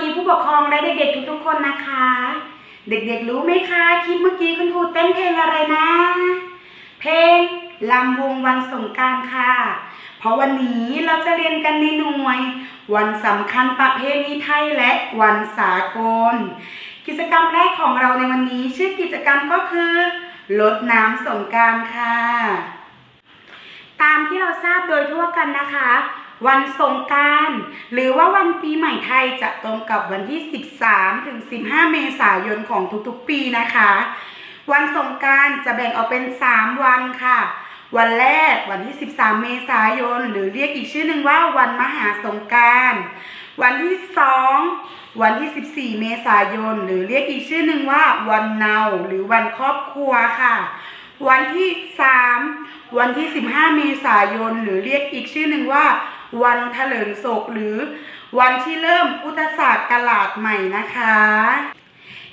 ดีผู้ปกครองและเด็กๆทุกๆคนนะคะ เด็กๆรู้ไหมคะคลิปเมื่อกี้คุณครูเต้นเพลงอะไรนะ เพลงลำวงวันสงการค่ะ เพราะวันนี้เราจะเรียนกันในหน่วย วันสำคัญประเพณีไทยและวันสากล กิจกรรมแรกของเราในวันนี้ชื่อกิจกรรมก็คือลดน้ำสงการค่ะ ตามที่เราทราบโดยทั่วกันนะคะ วันสงการหรือว่าวันปีใหม่ไทยจะตรงกับวันที่ 13 ถึง 15 เมษายนของทุกๆปีนะคะ วันสงการจะแบ่งออกเป็น 3 วันค่ะ วันแรกวันที่ 13 เมษายน หรือเรียกอีกชื่อหนึ่งว่าวันมหาสงการวันที่ 2 วันที่ 14 เมษายน หรือเรียกอีกชื่อหนึ่งว่าวันเนาหรือวันครอบครัวค่ะ วันที่ 3 วันที่ 15 เมษายน หรือเรียกอีกชื่อหนึ่งว่า วันเถลิงศกหรือวันที่เริ่มพุทธศาสกราชใหม่นะคะ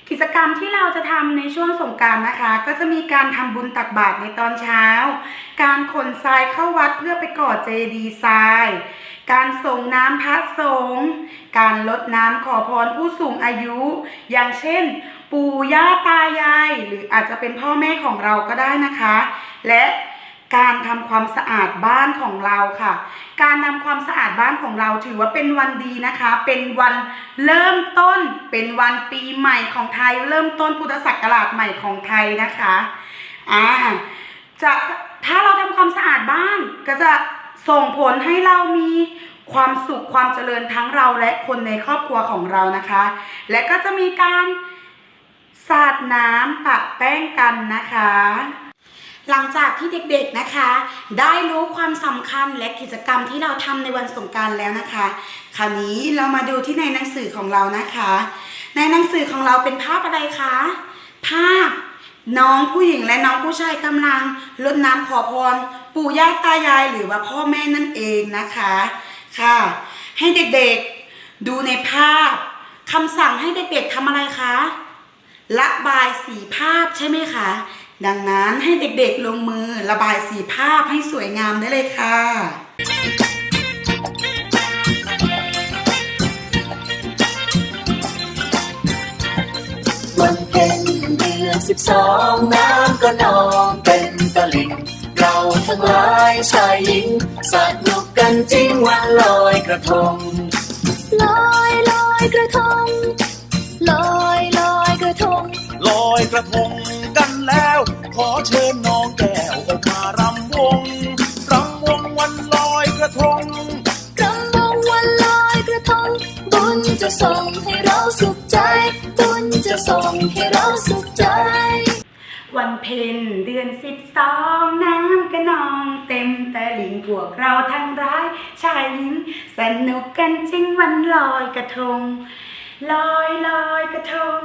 กิจกรรมที่เราจะทำในช่วงสงการนะคะ ก็จะมีการทำบุญตักบาตรในตอนเช้า การขนทรายเข้าวัดเพื่อไปก่อเจดีย์ทรายการส่งน้ำพระสงฆ์การลดน้ำขอพรผู้สูงอายุ อย่างเช่น ปู่ย่าตายาย หรืออาจจะเป็นพ่อแม่ของเราก็ได้นะคะ และ การทำความสะอาดบ้านของเราค่ะ การทำความสะอาดบ้านของเราถือว่าเป็นวันดีนะคะ เป็นวันเริ่มต้น เป็นวันปีใหม่ของไทย เริ่มต้นพุทธศักราชใหม่ของไทยนะคะอ่าจะถ้าเราทำความสะอาดบ้านก็จะส่งผลให้เรามีความสุขความเจริญทั้งเราและคนในครอบครัวของเรานะคะ และก็จะมีการสาดน้ำปะแป้งกันนะคะ หลังจากที่เด็กๆนะคะ ได้รู้ความสำคัญและกิจกรรมที่เราทำในวันสงกรารแล้วนะคะ คราวนี้เรามาดูที่ในหนังสือของเรานะคะ ในหนังสือของเราเป็นภาพอะไรคะภาพน้องผู้หญิงและน้องผู้ชายกำลังรดน้ำขอพร ปู่ย่าตายายหรือว่าพ่อแม่นั่นเองนะคะค่ะ ให้เด็กๆดูในภาพคำสั่งให้เด็กๆทำอะไรคะระบายสีภาพใช่ไหมคะ ดังนั้นให้เด็กๆลงมือระบายสีภาพให้สวยงามได้เลยค่ะวันเพ็ญเดือนสิบสองน้ำก็นองเต็มตลิ่งเราทั้งหลายชายหญิงสนุกกันจริงวันลอยกระทง ลอยลอยกระทง ลอยลอยกระทง ลอยกระทงกันแล้ว ขอเชิญน้องแก้วออกมารำวง รำวงวันลอยกระทง กำวงวันลอยกระทง บุญจะส่งให้เราสุขใจ บุญจะส่งให้เราสุขใจ วันเพ็ญเดือนสิบสองน้ำกระนองเต็มตะลิ่งพวกเราทั้งร้ายชายหญิงสนุกกันจริงวันลอยกระทง ลอยลอยกระทง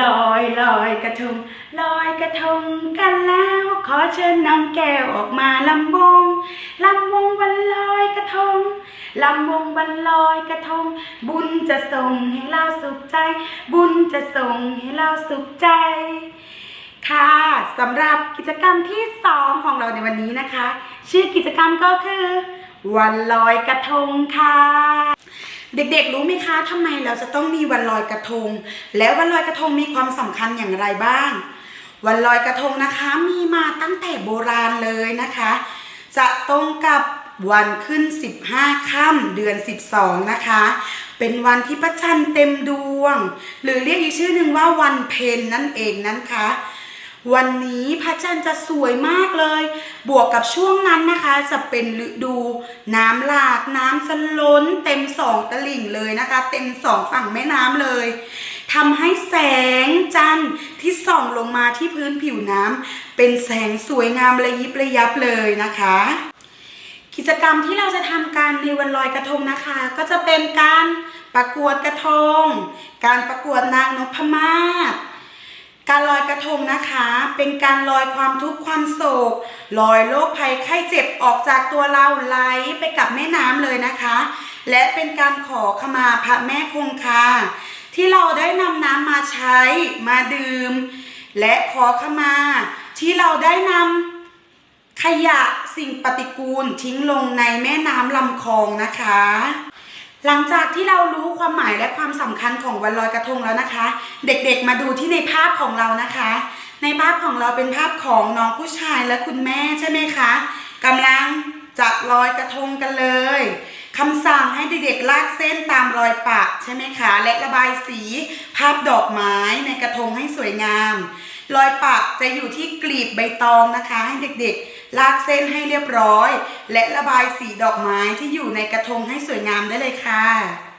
ลอยลอยกระทง ลอยกระทงกันแล้ว ขอเชิญน้องแก้วออกมาลำวงลำวงวันลอยกระทงลำวงวันลอยกระทง บุญจะส่งให้เราสุขใจ บุญจะส่งให้เราสุขใจ ค่ะสำหรับกิจกรรมที่2ของเราในวันนี้นะคะ ชื่อกิจกรรมก็คือ วันลอยกระทงค่ะ เด็กๆ รู้ไหมคะทำไมเราจะต้องมีวันลอยกระทง แล้ววันลอยกระทงมีความสำคัญอย่างไรบ้าง วันลอยกระทงนะคะมีมาตั้งแต่โบราณเลยนะคะ จะตรงกับวันขึ้น 15ค่ำเดือน 12 นะคะ เป็นวันที่พระจันทร์เต็มดวง หรือเรียกอีกชื่อหนึ่งว่าวันเพ็ญนั่นเองนะคะ วันนี้พระจันทร์จะสวยมากเลย บวกกับช่วงนั้นนะคะ จะเป็นฤดูน้ำหลากน้ำจะล้นเต็มสองตลิ่งเลยนะคะ เต็มสองฝั่งแม่น้ำเลยทำให้แสงจันทร์ที่ส่องลงมาที่พื้นผิวน้ำเป็นแสงสวยงามระยิบระยับเลยนะคะ กิจกรรมที่เราจะทำกันในวันลอยกระทงนะคะ ก็จะเป็นการประกวดกระทง การประกวดนางนพมาศ การลอยกระทงนะคะเป็นการลอยความทุกข์ความโศกลอยโรคภัยไข้เจ็บออกจากตัวเราไหลไปกับแม่น้ำเลยนะคะ และเป็นการขอขมาพระแม่คงคาที่เราได้นำน้ำมาใช้มาดื่ม และขอขมา ที่เราได้นำขยะสิ่งปฏิกูลทิ้งลงในแม่น้ำลำคลองนะคะ หลังจากที่เรารู้ความหมายและความสำคัญของวันลอยกระทงแล้วนะคะ เด็กๆมาดูที่ในภาพของเรานะคะ ในภาพของเราเป็นภาพของน้องผู้ชายและคุณแม่ใช่ไหมคะกำลังจะลอยกระทงกันเลยคำสั่งให้เด็กๆลากเส้นตามรอยปะใช่ไหมคะ และระบายสีภาพดอกไม้ในกระทงให้สวยงาม รอยปะจะอยู่ที่กลีบใบตองนะคะ ให้เด็กๆ ลากเส้นให้เรียบร้อย และระบายสีดอกไม้ที่อยู่ในกระทงให้สวยงามได้เลยค่ะ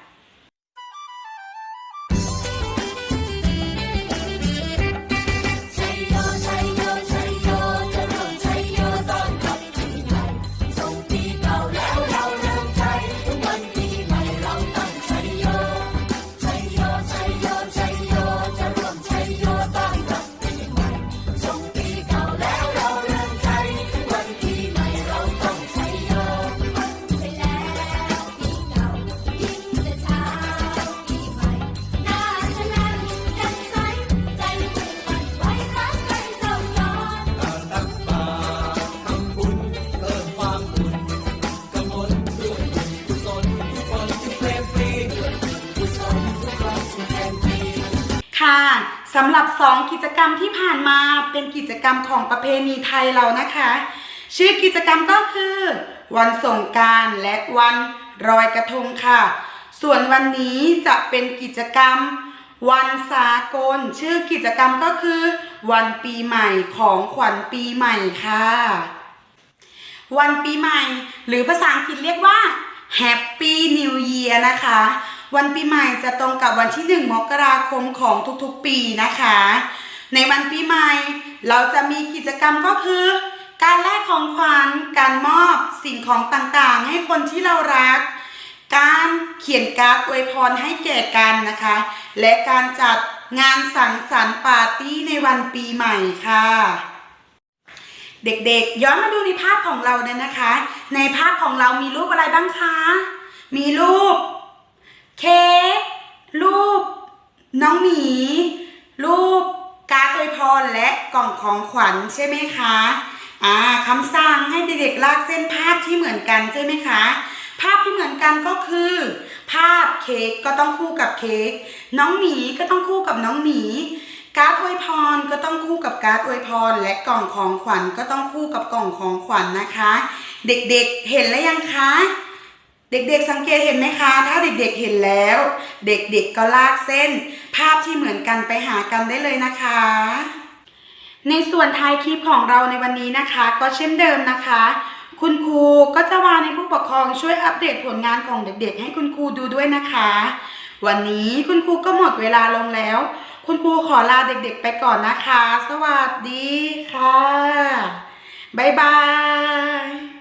ำหรับ 2 กิจกรรมที่ผ่านมาเป็นกิจกรรมของประเพณีไทยเรานะคะ ชื่อกิจกรรมก็คือ วันสงการและวันรอยกระทงค่ะ ส่วนวันนี้จะเป็นกิจกรรม วันสากล ชื่อกิจกรรมก็คือ วันปีใหม่ของขวัญปีใหม่ค่ะ วันปีใหม่ หรือภาษาอังกฤษเรียกว่า Happy New Year นะคะ วันปีใหม่จะตรงกับวันที่ 1 มกราคมของทุกๆปีนะคะ ในวันปีใหม่เราจะมีกิจกรรมก็คือ การแลกของขวัญการมอบสิ่งของต่างๆ ให้คนที่เรารัก การเขียนการ์ดอวยพรให้แก่กันนะคะ และการจัดงานสังสรรค์ปาร์ตี้ในวันปีใหม่ค่ะ เด็กๆ ย้อนมาดูในภาพของเราเนี่ยนะคะ ในภาพของเรามีรูปอะไรบ้างคะ มีรูป เค้กรูป น้องหมี รูปการ์ดอวยพรและกล่องของขวัญใช่ไหมคะอ่าคำสั่งให้เด็กๆลากเส้นภาพที่เหมือนกันใช่ไหมคะ ภาพที่เหมือนกันก็คือ ภาพเค้กก็ต้องคู่กับเค้กน้องหมีก็ต้องคู่กับน้องหมีการ์ดอวยพรก็ต้องคู่กับการ์ดอวยพร และกล่องของขวัญก็ต้องคู่กับกล่องของขวัญนะคะ เด็กๆเห็นแล้วยังคะ เด็กๆสังเกตเห็นไหมคะ ถ้าเด็กๆเห็นแล้ว เด็กๆก็ลากเส้น ภาพที่เหมือนกันไปหากันได้เลยนะคะ ในส่วนท้ายคลิปของเราในวันนี้นะคะ ก็เช่นเดิมนะคะ คุณครูก็จะวานในผู้ปกครองช่วยอัปเดตผลงานของเด็กๆ ให้คุณครูดูด้วยนะคะ วันนี้คุณครูก็หมดเวลาลงแล้ว คุณครูขอลาเด็กๆ ไปก่อนนะคะ สวัสดีค่ะบ๊ายบาย